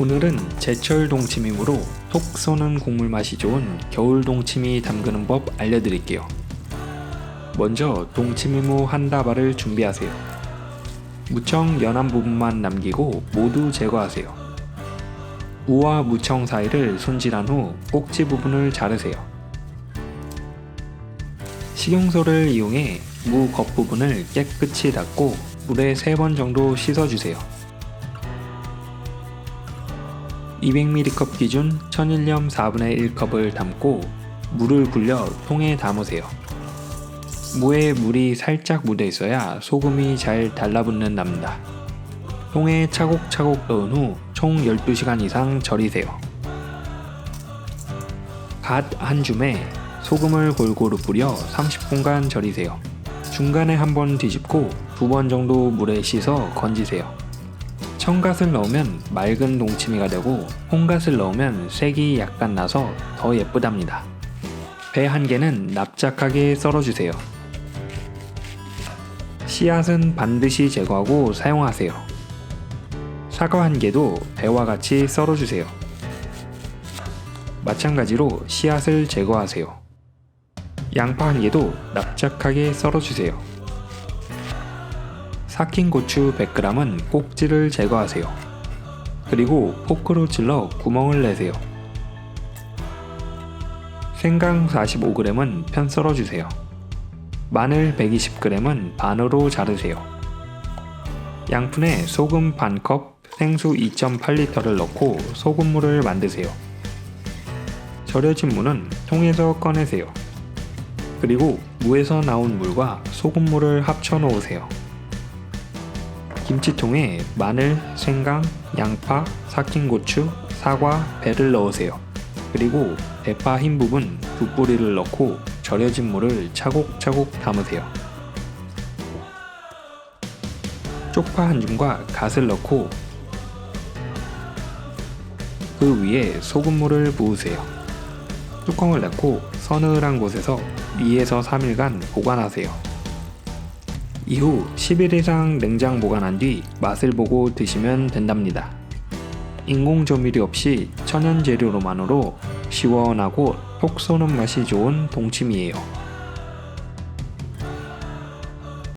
오늘은 제철 동치미무로 속 쏘는 국물 맛이 좋은 겨울 동치미 담그는 법 알려드릴게요. 먼저 동치미무 한 다발을 준비하세요. 무청 연한 부분만 남기고 모두 제거하세요. 무와 무청 사이를 손질한 후 꼭지 부분을 자르세요. 식용소를 이용해 무 겉부분을 깨끗이 닦고 물에 3번 정도 씻어주세요. 200ml 기준 천일염 4분의 1컵을 담고 물을 불려 통에 담으세요. 무에 물이 살짝 묻어 있어야 소금이 잘 달라붙는답니다. 통에 차곡차곡 넣은 후 총 12시간 이상 절이세요. 갓 한 줌에 소금을 골고루 뿌려 30분간 절이세요. 중간에 한 번 뒤집고 두 번 정도 물에 씻어 건지세요. 청갓을 넣으면 맑은 동치미가 되고 홍갓을 넣으면 색이 약간 나서 더 예쁘답니다. 배 한 개는 납작하게 썰어주세요. 씨앗은 반드시 제거하고 사용하세요. 사과 한 개도 배와 같이 썰어주세요. 마찬가지로 씨앗을 제거하세요. 양파 한 개도 납작하게 썰어주세요. 삭힌 고추 100g은 꼭지를 제거하세요. 그리고 포크로 찔러 구멍을 내세요. 생강 45g은 편 썰어주세요. 마늘 120g은 반으로 자르세요. 양푼에 소금 반컵, 생수 2.8리터를 넣고 소금물을 만드세요. 절여진 무는 통에서 꺼내세요. 그리고 무에서 나온 물과 소금물을 합쳐 놓으세요. 김치통에 마늘, 생강, 양파, 삭힌 고추, 사과, 배를 넣으세요. 그리고 대파 흰 부분 두 뿌리를 넣고 절여진 물을 차곡차곡 담으세요. 쪽파 한 줌과 갓을 넣고 그 위에 소금물을 부으세요. 뚜껑을 닫고 서늘한 곳에서 2에서 3일간 보관하세요. 이후 10일 이상 냉장 보관한 뒤 맛을 보고 드시면 된답니다. 인공 조미료 없이 천연 재료로만으로 시원하고 톡 쏘는 맛이 좋은 동치미예요.